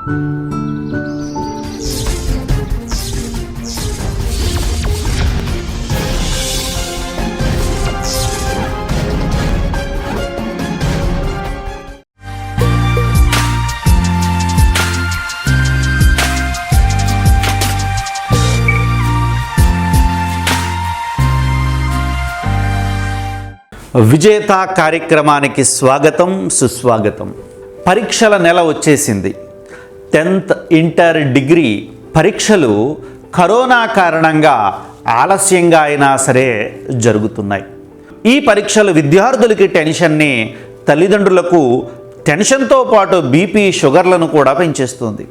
విజేత కార్యక్రమానికి స్వాగతం సుస్వాగతం. పరీక్షల నెల వచ్చేసింది. టెన్త్ ఇంటర్ డిగ్రీ పరీక్షలు కరోనా కారణంగా ఆలస్యంగా అయినా సరే జరుగుతున్నాయి. ఈ పరీక్షలు విద్యార్థులకి టెన్షన్ని తల్లిదండ్రులకు టెన్షన్తో పాటు బీపీ షుగర్లను కూడా పెంచేస్తుంది.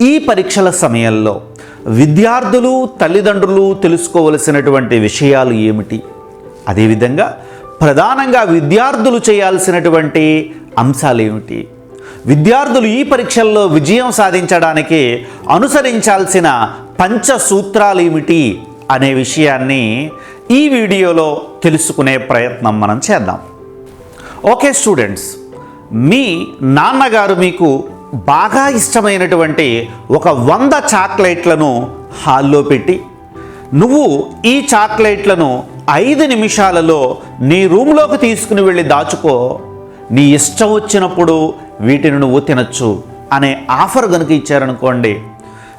ఈ పరీక్షల సమయంలో విద్యార్థులు తల్లిదండ్రులు తెలుసుకోవలసినటువంటి విషయాలు ఏమిటి? అదేవిధంగా ప్రధానంగా విద్యార్థులు చేయాల్సినటువంటి అంశాలు ఏమిటి? విద్యార్థులు ఈ పరీక్షల్లో విజయం సాధించడానికి అనుసరించాల్సిన పంచ సూత్రాలు ఏమిటి అనే విషయాన్ని ఈ వీడియోలో తెలుసుకునే ప్రయత్నం మనం చేద్దాం. ఓకే స్టూడెంట్స్ మీ నాన్నగారు మీకు బాగా ఇష్టమైనటువంటి ఒక వంద చాక్లెట్లను హాల్లో పెట్టి నువ్వు ఈ చాక్లెట్లను ఐదు నిమిషాలలో నీ రూమ్లోకి తీసుకుని వెళ్ళి దాచుకో. నీ ఇష్టం వచ్చినప్పుడు వీటిని నువ్వు తినచ్చు అనే ఆఫర్ కనుక ఇచ్చారనుకోండి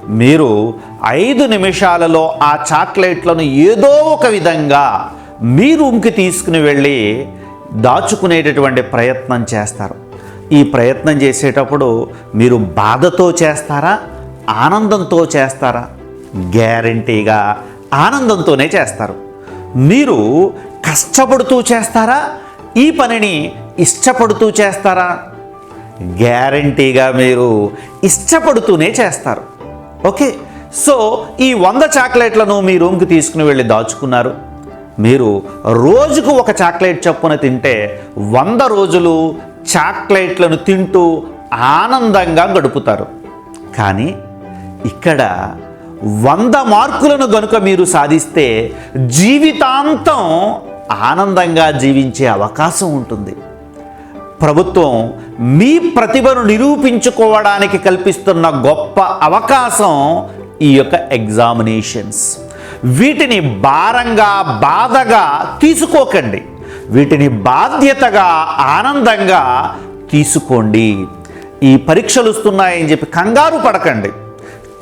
మీరు ఐదు నిమిషాలలో ఆ చాక్లెట్లను ఏదో ఒక విధంగా మీ రూమ్కి తీసుకుని వెళ్ళి దాచుకునేటటువంటి ప్రయత్నం చేస్తారు. ఈ ప్రయత్నం చేసేటప్పుడు మీరు బాధతో చేస్తారా ఆనందంతో చేస్తారా? గ్యారంటీగా ఆనందంతోనే చేస్తారు. మీరు కష్టపడుతూ చేస్తారా ఈ పనిని ఇష్టపడుతూ చేస్తారా? గ్యారంటీగా మీరు ఇష్టపడుతూనే చేస్తారు. ఓకే? సో ఈ వంద చాక్లెట్లను మీ రూమ్కి తీసుకుని వెళ్ళి దాచుకున్నారు. మీరు రోజుకు ఒక చాక్లెట్ చొప్పున తింటే వంద రోజులు చాక్లెట్లను తింటూ ఆనందంగా గడుపుతారు. కానీ ఇక్కడ వంద మార్కులను గనుక మీరు సాధిస్తే జీవితాంతం ఆనందంగా జీవించే అవకాశం ఉంటుంది. ప్రభుత్వం మీ ప్రతిభను నిరూపించుకోవడానికి కల్పిస్తున్న గొప్ప అవకాశం ఈ యొక్క ఎగ్జామినేషన్స్. వీటిని భారంగా బాధగా తీసుకోకండి. వీటిని బాధ్యతగా ఆనందంగా తీసుకోండి. ఈ పరీక్షలు వస్తున్నాయని చెప్పి కంగారు పడకండి.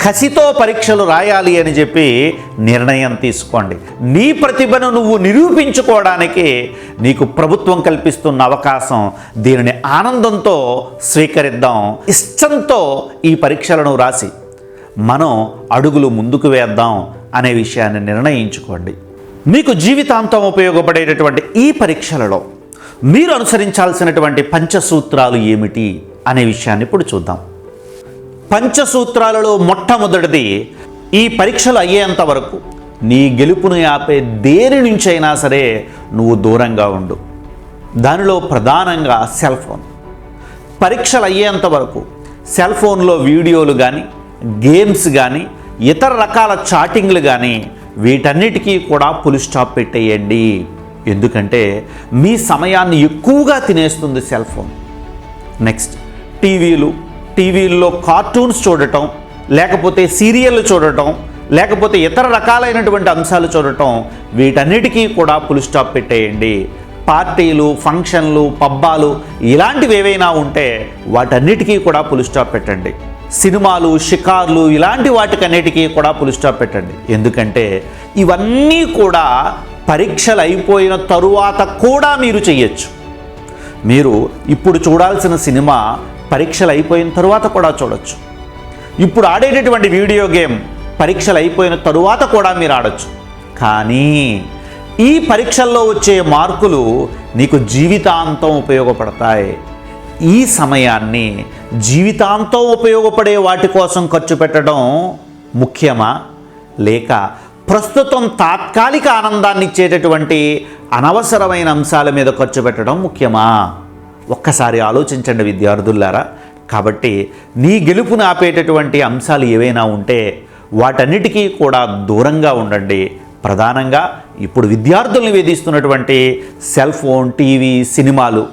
కసితో పరీక్షలు రాయాలి అని చెప్పి నిర్ణయం తీసుకోండి. నీ ప్రతిభను నువ్వు నిరూపించుకోవడానికి నీకు ప్రభుత్వం కల్పిస్తున్న అవకాశం దీనిని ఆనందంతో స్వీకరిద్దాం. ఇష్టంతో ఈ పరీక్షలను రాసి మనం అడుగులు ముందుకు వేద్దాం అనే విషయాన్ని నిర్ణయించుకోండి. మీకు జీవితాంతం ఉపయోగపడేటటువంటి ఈ పరీక్షలలో మీరు అనుసరించాల్సినటువంటి పంచసూత్రాలు ఏమిటి అనే విషయాన్ని ఇప్పుడు చూద్దాం. పంచసూత్రాలలో మొట్టమొదటిది ఈ పరీక్షలు అయ్యేంత వరకు. నీ గెలుపును ఆపే దేని నుంచైనా సరే నువ్వు దూరంగా ఉండు. దానిలో ప్రధానంగా సెల్ ఫోన్. పరీక్షలు అయ్యేంత వరకు సెల్ ఫోన్లో వీడియోలు కానీ గేమ్స్ కానీ ఇతర రకాల చాటింగ్లు కానీ వీటన్నిటికీ కూడా పులి స్టాప్ పెట్టేయండి. ఎందుకంటే మీ సమయాన్ని ఎక్కువగా తినేస్తుంది సెల్ ఫోన్. నెక్స్ట్ టీవీలు టీవీల్లో కార్టూన్స్ చూడటం లేకపోతే సీరియళ్ళు చూడటం లేకపోతే ఇతర రకాలైనటువంటి అంశాలు చూడటం వీటన్నిటికీ కూడా పులి స్టాప్ పెట్టేయండి. పార్టీలు ఫంక్షన్లు పబ్బాలు ఇలాంటివి ఏవైనా ఉంటే వాటన్నిటికీ కూడా పులి స్టాప్ పెట్టండి. సినిమాలు షికార్లు ఇలాంటి వాటికన్నిటికీ కూడా పులి స్టాప్ పెట్టండి. ఎందుకంటే ఇవన్నీ కూడా పరీక్షలు అయిపోయిన తరువాత కూడా మీరు చేయొచ్చు మీరు ఇప్పుడు చూడాల్సిన సినిమా పరీక్షలు అయిపోయిన తరువాత కూడా చూడొచ్చు. ఇప్పుడు ఆడేటటువంటి వీడియో గేమ్ పరీక్షలు అయిపోయిన తరువాత కూడా మీరు ఆడొచ్చు. కానీ ఈ పరీక్షల్లో వచ్చే మార్కులు నీకు జీవితాంతం ఉపయోగపడతాయి. ఈ సమయాన్ని జీవితాంతం ఉపయోగపడే వాటి కోసం ఖర్చు పెట్టడం ముఖ్యమా? లేక ప్రస్తుతం తాత్కాలిక ఆనందాన్ని ఇచ్చేటటువంటి అనవసరమైన అంశాల మీద ఖర్చు పెట్టడం ముఖ్యమా? ఒక్కసారి ఆలోచించండి విద్యార్థులారా. కాబట్టి నీ గెలుపును ఆపేటటువంటి అంశాలు ఏవైనా ఉంటే వాటన్నిటికీ కూడా దూరంగా ఉండండి. ప్రధానంగా ఇప్పుడు విద్యార్థుల్ని వేధిస్తున్నటువంటి సెల్ ఫోన్ టీవీ సినిమాలు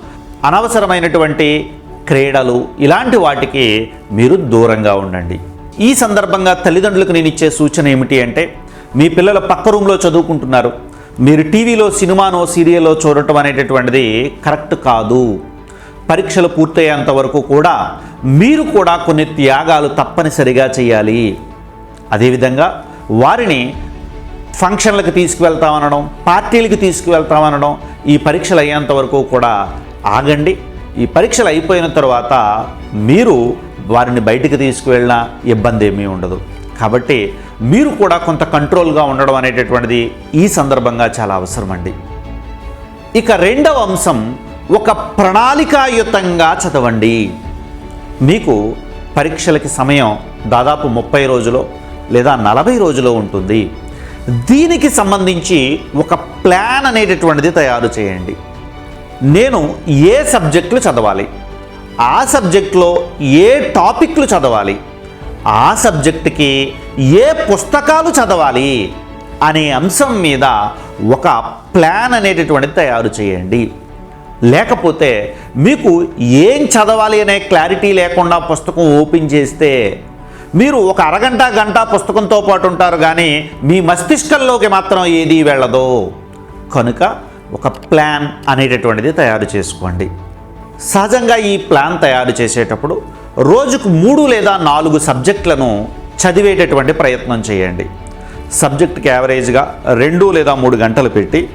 అనవసరమైనటువంటి క్రీడలు ఇలాంటి వాటికి మీరు దూరంగా ఉండండి. ఈ సందర్భంగా తల్లిదండ్రులకు నేను ఇచ్చే సూచన ఏమిటి అంటే మీ పిల్లలు పక్క రూమ్లో చదువుకుంటున్నారు. మీరు టీవీలో సినిమానో సీరియల్లో చూడటం అనేటటువంటిది కరెక్ట్ కాదు. పరీక్షలు పూర్తయ్యేంత వరకు కూడా మీరు కూడా కొన్ని త్యాగాలు తప్పనిసరిగా చేయాలి. అదేవిధంగా వారిని ఫంక్షన్లకు తీసుకువెళ్తామనడం పార్టీలకు తీసుకువెళ్తామనడం ఈ పరీక్షలు అయ్యేంత వరకు కూడా ఆగండి. ఈ పరీక్షలు అయిపోయిన తర్వాత మీరు వారిని బయటికి తీసుకువెళ్ళినా ఇబ్బంది ఏమీ ఉండదు. కాబట్టి మీరు కూడా కొంత కంట్రోల్గా ఉండడం అనేటటువంటిది ఈ సందర్భంగా చాలా అవసరం అండి ఇక రెండవ అంశం ఒక ప్రణాళికాయుతంగా చదవండి. మీకు పరీక్షలకి సమయం దాదాపు ముప్పై రోజులో లేదా నలభై రోజులో ఉంటుంది. దీనికి సంబంధించి ఒక ప్లాన్ అనేటటువంటిది తయారు చేయండి. నేను ఏ సబ్జెక్టులు చదవాలి? ఆ సబ్జెక్టులో ఏ టాపిక్లు చదవాలి? ఆ సబ్జెక్టుకి ఏ పుస్తకాలు చదవాలి? అనే అంశం మీద ఒక ప్లాన్ అనేటటువంటిది తయారు చేయండి. లేకపోతే మీకు ఏం చదవాలి అనే క్లారిటీ లేకుండా పుస్తకం ఓపెన్ చేస్తే మీరు ఒక అరగంట గంట పుస్తకంతో పాటు ఉంటారు కానీ మీ మస్తిష్కంలోకి మాత్రం ఏది వెళ్ళదు. కనుక ఒక ప్లాన్ అనేటటువంటిది తయారు చేసుకోండి. సహజంగా ఈ ప్లాన్ తయారు చేసేటప్పుడు రోజుకు మూడు లేదా నాలుగు సబ్జెక్టులను చదివేటటువంటి ప్రయత్నం చేయండి. సబ్జెక్ట్కి యావరేజ్గా రెండు లేదా మూడు గంటలు పెట్టి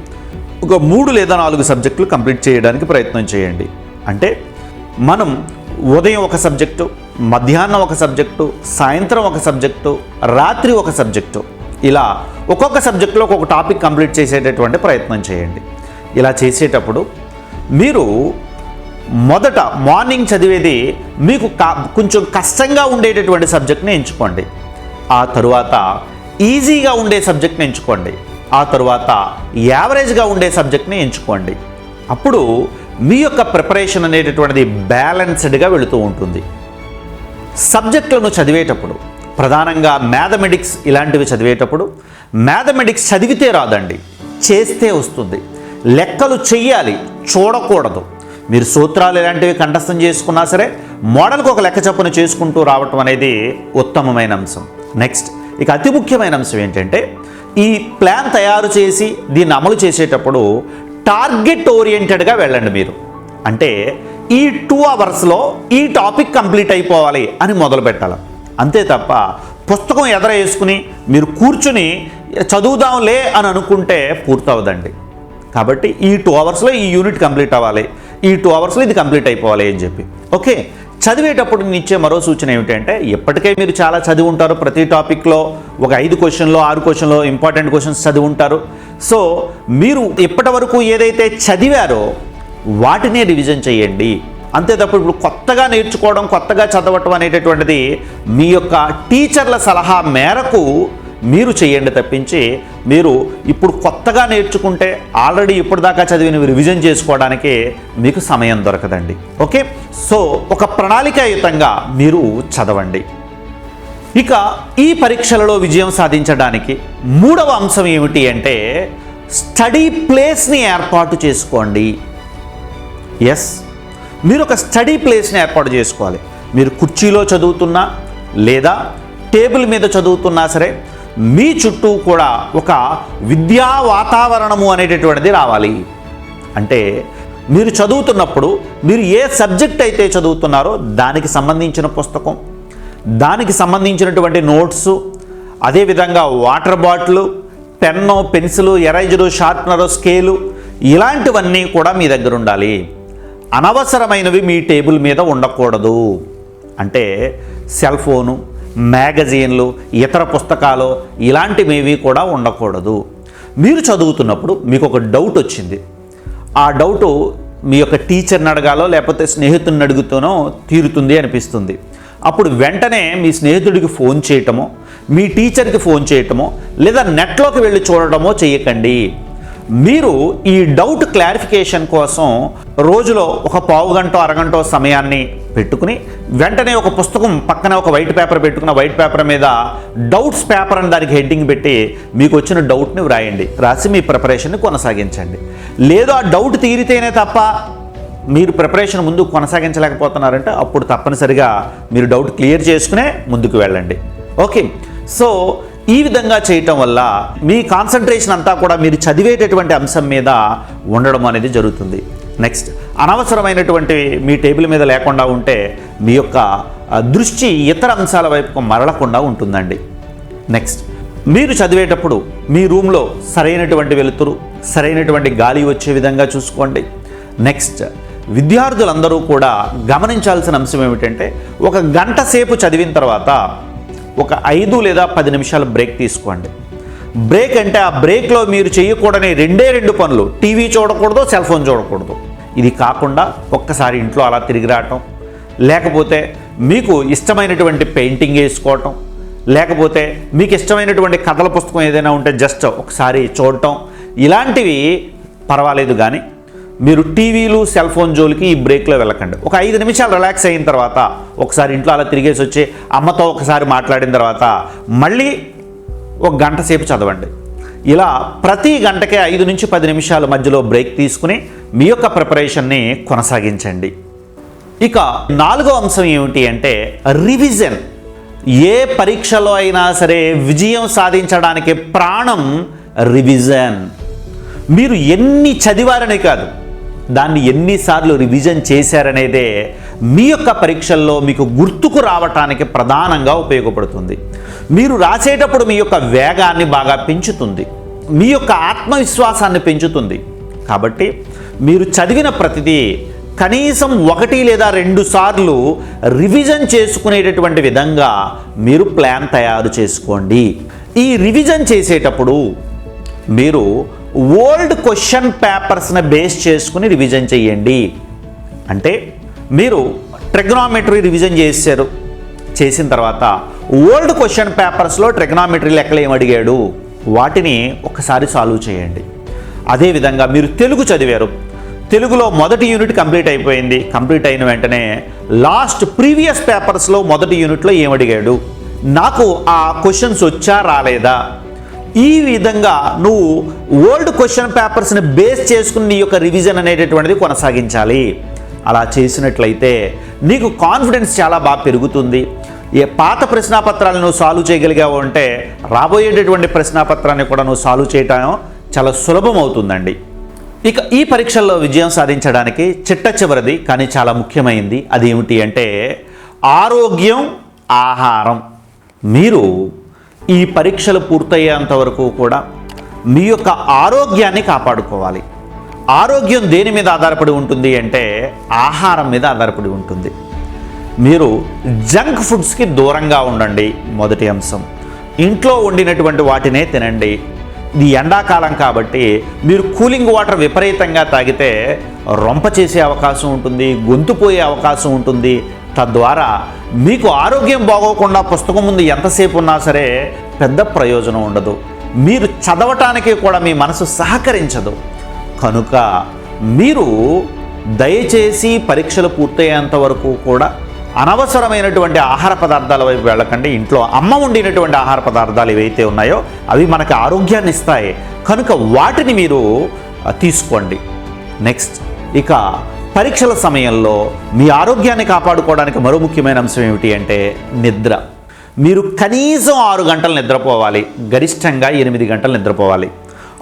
ఒక మూడు లేదా నాలుగు సబ్జెక్టులు కంప్లీట్ చేయడానికి ప్రయత్నం చేయండి. అంటే మనం ఉదయం ఒక సబ్జెక్టు మధ్యాహ్నం ఒక సబ్జెక్టు సాయంత్రం ఒక సబ్జెక్టు రాత్రి ఒక సబ్జెక్టు. ఇలా ఒక్కొక్క సబ్జెక్టులో ఒక్కొక్క టాపిక్ కంప్లీట్ చేసేటటువంటి ప్రయత్నం చేయండి. ఇలా చేసేటప్పుడు మీరు మొదట మార్నింగ్ చదివేది మీకు కా కొంచెం కష్టంగా ఉండేటటువంటి సబ్జెక్ట్ని ఎంచుకోండి. ఆ తరువాత ఈజీగా ఉండే సబ్జెక్ట్ని ఎంచుకోండి. ఆ తరువాత యావరేజ్గా ఉండే సబ్జెక్ట్ని ఎంచుకోండి. అప్పుడు మీ యొక్క ప్రిపరేషన్ అనేటటువంటిది బ్యాలెన్స్డ్గా వెళుతూ ఉంటుంది. సబ్జెక్టులను చదివేటప్పుడు ప్రధానంగా మ్యాథమెటిక్స్ ఇలాంటివి చదివేటప్పుడు మ్యాథమెటిక్స్ చదివితే రాదండి చేస్తే వస్తుంది. లెక్కలు చెయ్యాలి చూడకూడదు. మీరు సూత్రాలు ఇలాంటివి కంఠస్థం చేసుకున్నా సరే మోడల్కి ఒక లెక్క చొప్పున చేసుకుంటూ రావటం అనేది ఉత్తమమైన అంశం. నెక్స్ట్ ఇక అతి ముఖ్యమైన అంశం ఏంటంటే ఈ ప్లాన్ తయారు చేసి దీన్ని అమలు చేసేటప్పుడు టార్గెట్ ఓరియంటెడ్గా వెళ్ళండి మీరు. అంటే ఈ టూ అవర్స్లో ఈ టాపిక్ కంప్లీట్ అయిపోవాలి అని మొదలు పెట్టాలి. అంతే తప్ప పుస్తకం ఎదర వేసుకుని మీరు కూర్చుని చదువుదాంలే అని అనుకుంటే పూర్తవదండి. కాబట్టి ఈ టూ అవర్స్లో ఈ యూనిట్ కంప్లీట్ అవ్వాలి. ఈ టూ అవర్స్లో ఇది కంప్లీట్ అయిపోవాలి అని చెప్పి. ఓకే? చదివేటప్పుడు నిచ్చే ఇచ్చే మరో సూచన ఏమిటంటే ఎప్పటికే మీరు చాలా చదివి ఉంటారు ప్రతి టాపిక్లో ఒక ఐదు క్వశ్చన్లో ఆరు క్వశ్చన్లో ఇంపార్టెంట్ క్వశ్చన్స్ చదివి ఉంటారు సో మీరు ఇప్పటి వరకు ఏదైతే చదివారో వాటినే రివిజన్ చేయండి. అంతే తప్ప ఇప్పుడు కొత్తగా నేర్చుకోవడం కొత్తగా చదవటం అనేటటువంటిది మీ యొక్క టీచర్ల సలహా మేరకు మీరు చేయండి తప్పించి మీరు ఇప్పుడు కొత్తగా నేర్చుకుంటే ఆల్రెడీ ఇప్పటిదాకా చదివిన రివిజన్ చేసుకోవడానికి మీకు సమయం దొరకదండి. ఓకే? సో ఒక ప్రణాళికాయుతంగా మీరు చదవండి. ఇక ఈ పరీక్షలలో విజయం సాధించడానికి మూడవ అంశం ఏమిటి అంటే స్టడీ ప్లేస్ని ఏర్పాటు చేసుకోండి. ఎస్ మీరు ఒక స్టడీ ప్లేస్ని ఏర్పాటు చేసుకోవాలి. మీరు కుర్చీలో చదువుతున్నా లేదా టేబుల్ మీద చదువుతున్నా సరే మీ చుట్టూ కూడా ఒక విద్యా వాతావరణము అనేటటువంటిది రావాలి. అంటే మీరు చదువుతున్నప్పుడు మీరు ఏ సబ్జెక్ట్ అయితే చదువుతున్నారో దానికి సంబంధించిన పుస్తకం దానికి సంబంధించినటువంటి నోట్సు అదేవిధంగా water bottle pen pencil eraser sharpener scale ఇలాంటివన్నీ కూడా మీ దగ్గర ఉండాలి. అనవసరమైనవి మీ టేబుల్ మీద ఉండకూడదు. అంటే సెల్ ఫోను మ్యాగజైన్లు ఇతర పుస్తకాలు ఇలాంటివి కూడా ఉండకూడదు. మీరు చదువుతున్నప్పుడు మీకు ఒక డౌట్ వచ్చింది. ఆ డౌటు మీ యొక్క టీచర్ని అడగాలో లేకపోతే స్నేహితుడిని అడుగుతూనో తీరుతుంది అనిపిస్తుంది. అప్పుడు వెంటనే మీ స్నేహితుడికి ఫోన్ చేయటమో మీ టీచర్కి ఫోన్ చేయటమో లేదా నెట్లోకి వెళ్ళి చూడటమో చేయకండి మీరు ఈ డౌట్ క్లారిఫికేషన్ కోసం రోజులో ఒక పావు గంట అరగంట సమయాన్ని పెట్టుకుని వెంటనే ఒక పుస్తకం పక్కన ఒక వైట్ పేపర్ పెట్టుకున్న వైట్ పేపర్ మీద డౌట్స్ పేపర్ అని దానికి హెడ్డింగ్ పెట్టి మీకు వచ్చిన డౌట్ని వ్రాయండి. రాసి మీ ప్రిపరేషన్ని కొనసాగించండి. లేదు ఆ డౌట్ తీరితేనే తప్ప మీరు ప్రిపరేషన్ ముందు కొనసాగించలేకపోతున్నారంటే అప్పుడు తప్పనిసరిగా మీరు డౌట్ క్లియర్ చేసుకునే ముందుకు వెళ్ళండి. ఓకే సో ఈ విధంగా చేయటం వల్ల మీ కాన్సన్ట్రేషన్ అంతా కూడా మీరు చదివేటటువంటి అంశం మీద ఉండడం అనేది జరుగుతుంది. నెక్స్ట్ అనవసరమైనటువంటి మీ టేబుల్ మీద లేకుండా ఉంటే మీ యొక్క దృష్టి ఇతర అంశాల వైపుకు మరలకుండా ఉంటుందండి. నెక్స్ట్ మీరు చదివేటప్పుడు మీ రూమ్లో సరైనటువంటి వెలుతురు సరైనటువంటి గాలి వచ్చే విధంగా చూసుకోండి. నెక్స్ట్ విద్యార్థులందరూ కూడా గమనించాల్సిన అంశం ఏమిటంటే ఒక గంట సేపు చదివిన తర్వాత ఒక ఐదు లేదా పది నిమిషాలు బ్రేక్ తీసుకోండి. బ్రేక్ అంటే ఆ బ్రేక్లో మీరు చేయకూడని రెండే రెండు పనులు. టీవీ చూడకూడదు సెల్ ఫోన్ చూడకూడదు. ఇది కాకుండా ఒక్కసారి ఇంట్లో అలా తిరిగి రావటం లేకపోతే మీకు ఇష్టమైనటువంటి పెయింటింగ్ వేసుకోవటం లేకపోతే మీకు ఇష్టమైనటువంటి కథల పుస్తకం ఏదైనా ఉంటే జస్ట్ ఒకసారి చూడటం ఇలాంటివి పర్వాలేదు కానీ మీరు టీవీలు సెల్ ఫోన్ జోలికి ఈ బ్రేక్లో వెళ్ళకండి. ఒక ఐదు నిమిషాలు రిలాక్స్ అయిన తర్వాత ఒకసారి ఇంట్లో అలా తిరిగేసి వచ్చి అమ్మతో ఒకసారి మాట్లాడిన తర్వాత మళ్ళీ ఒక గంట సేపు చదవండి. ఇలా ప్రతి గంటకే ఐదు నుంచి పది నిమిషాల మధ్యలో బ్రేక్ తీసుకుని మీ యొక్క ప్రిపరేషన్ని కొనసాగించండి. ఇక నాలుగో అంశం ఏమిటి అంటే రివిజన్. ఏ పరీక్షలో అయినా సరే విజయం సాధించడానికి ప్రాణం రివిజన్. మీరు ఎన్ని చదివారనే కాదు దాన్ని ఎన్నిసార్లు రివిజన్ చేశారనేదే మీ యొక్క పరీక్షల్లో మీకు గుర్తుకు రావటానికి ప్రధానంగా ఉపయోగపడుతుంది. మీరు రాసేటప్పుడు మీ యొక్క వేగాన్ని బాగా పెంచుతుంది. మీ యొక్క ఆత్మవిశ్వాసాన్ని పెంచుతుంది. కాబట్టి మీరు చదివిన ప్రతిదీ కనీసం ఒకటి లేదా రెండు సార్లు రివిజన్ చేసుకునేటటువంటి విధంగా మీరు ప్లాన్ తయారు చేసుకోండి. ఈ రివిజన్ చేసేటప్పుడు మీరు ఓల్డ్ క్వశ్చన్ పేపర్స్ని బేస్ చేసుకుని రివిజన్ చేయండి. అంటే మీరు ట్రిగ్నామెట్రీ రివిజన్ చేశారు. చేసిన తర్వాత ఓల్డ్ క్వశ్చన్ పేపర్స్లో ట్రిగ్నామెట్రీ లెక్కలు ఏం అడిగాడు? వాటిని ఒకసారి సాల్వ్ చేయండి. అదేవిధంగా మీరు తెలుగు చదివారు. తెలుగులో మొదటి యూనిట్ కంప్లీట్ అయిపోయింది. కంప్లీట్ అయిన వెంటనే లాస్ట్ ప్రీవియస్ పేపర్స్లో మొదటి యూనిట్లో ఏం అడిగాడు? నాకు ఆ క్వశ్చన్స్ వచ్చా రాలేదా? ఈ విధంగా నువ్వు ఓల్డ్ క్వశ్చన్ పేపర్స్ని బేస్ చేసుకుని నీ యొక్క రివిజన్ అనేటటువంటిది కొనసాగించాలి. అలా చేసినట్లయితే నీకు కాన్ఫిడెన్స్ చాలా బాగా పెరుగుతుంది. ఏ పాత ప్రశ్నాపత్రాలను నువ్వు సాల్వ్ చేయగలిగావు అంటే రాబోయేటటువంటి ప్రశ్నాపత్రాన్ని కూడా నువ్వు సాల్వ్ చేయటం చాలా సులభం అవుతుందండి ఇక ఈ పరీక్షల్లో విజయం సాధించడానికి చిట్ట చివరిది కానీ చాలా ముఖ్యమైనది అది ఏమిటి అంటే ఆరోగ్యం ఆహారం. మీరు ఈ పరీక్షలు పూర్తయ్యేంత వరకు కూడా మీ యొక్క ఆరోగ్యాన్ని కాపాడుకోవాలి. ఆరోగ్యం దేని మీద ఆధారపడి ఉంటుంది అంటే ఆహారం మీద ఆధారపడి ఉంటుంది. మీరు జంక్ ఫుడ్స్కి దూరంగా ఉండండి మొదటి అంశం. ఇంట్లో వండినటువంటి వాటినే తినండి. ఇది ఎండాకాలం కాబట్టి మీరు కూలింగ్ వాటర్ విపరీతంగా తాగితే రొంప చేసే అవకాశం ఉంటుంది గొంతు పోయే అవకాశం ఉంటుంది తద్వారా మీకు ఆరోగ్యం బాగోకుండా పుస్తకం ముందు ఎంతసేపు ఉన్నా సరే పెద్ద ప్రయోజనం ఉండదు. మీరు చదవటానికి కూడా మీ మనసు సహకరించదు. కనుక మీరు దయచేసి పరీక్షలు పూర్తయ్యేంత వరకు కూడా అనవసరమైనటువంటి ఆహార పదార్థాల వైపు వెళ్ళకండి. ఇంట్లో అమ్మ వండినటువంటి ఆహార పదార్థాలు ఏవైతే ఉన్నాయో అవి మనకి ఆరోగ్యాన్ని ఇస్తాయి. కనుక వాటిని మీరు తీసుకోండి. నెక్స్ట్ ఇక పరీక్షల సమయంలో మీ ఆరోగ్యాన్ని కాపాడుకోవడానికి మరో ముఖ్యమైన అంశం ఏమిటి అంటే నిద్ర. మీరు కనీసం ఆరు గంటలు నిద్రపోవాలి. గరిష్టంగా ఎనిమిది గంటలు నిద్రపోవాలి.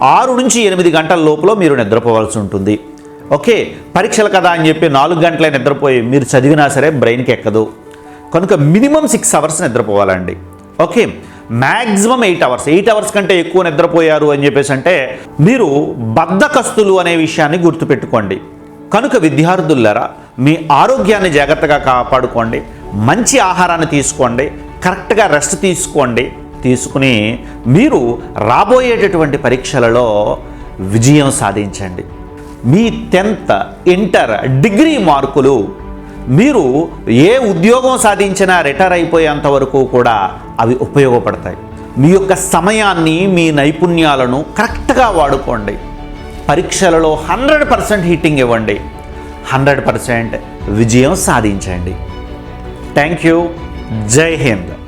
ఆరు నుంచి ఎనిమిది గంటల లోపల మీరు నిద్రపోవాల్సి ఉంటుంది. ఓకే పరీక్షలు కదా అని చెప్పి నాలుగు గంటలే నిద్రపోయి మీరు చదివినా సరే బ్రెయిన్కి ఎక్కదు. కనుక minimum six hours నిద్రపోవాలండి. Okay maximum eight hours. Eight hours కంటే ఎక్కువ నిద్రపోయారు అని చెప్పేసి అంటే మీరు బద్ధకస్తులు అనే విషయాన్ని గుర్తుపెట్టుకోండి. కనుక విద్యార్థులరా మీ ఆరోగ్యాన్ని జాగ్రత్తగా కాపాడుకోండి మంచి ఆహారాన్ని తీసుకోండి కరెక్ట్గా రెస్ట్ తీసుకోండి తీసుకుని మీరు రాబోయేటటువంటి పరీక్షలలో విజయం సాధించండి. మీ టెన్త్ ఇంటర్ డిగ్రీ మార్కులు మీరు ఏ ఉద్యోగం సాధించినా రిటైర్ అయిపోయేంత వరకు కూడా అవి ఉపయోగపడతాయి. మీ యొక్క సమయాన్ని మీ నైపుణ్యాలను కరెక్ట్గా వాడుకోండి. పరీక్షలలో హండ్రెడ్ పర్సెంట్ హిట్టింగ్ ఇవ్వండి. హండ్రెడ్ పర్సెంట్ విజయం సాధించండి. Thank you. జై హింద్.